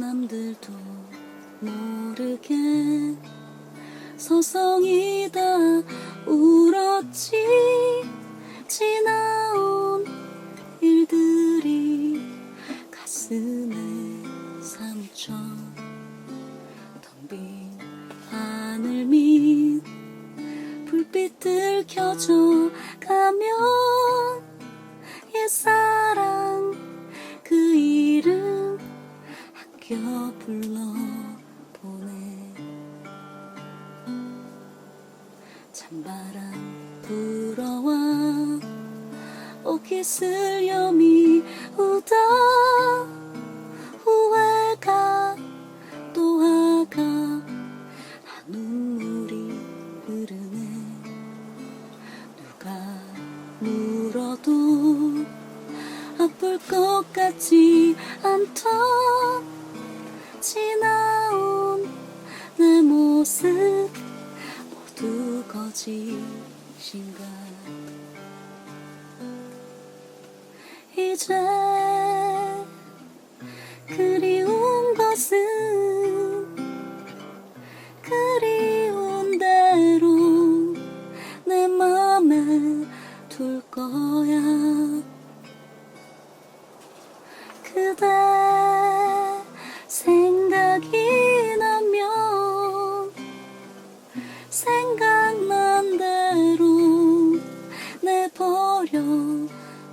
남들도 모르게 서성이다 울었지. 지나온 일들이 가슴에 사무쳐 텅빈 하늘 밑 불빛들 켜져 가면 옛사 불러보네 찬바람 불어와 옷깃을 여미 우다. 후회가 또 화가 한 눈물이 흐르네. 누가 물어도 아플 것 같지 않다 지나온 내 모습 모두 거짓인가? 이제 그리운 것은 그리운 대로 내 맘에 둘 거야. 그대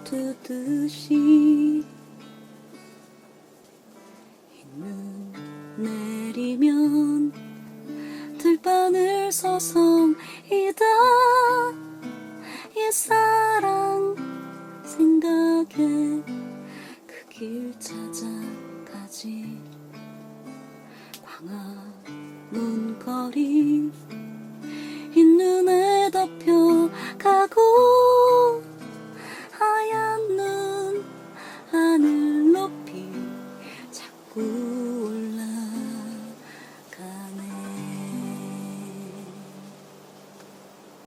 두듯이 흰눈 내리면 들판을 서성이다. 옛사랑 생각에 그 길 찾아가지. 광화문 거리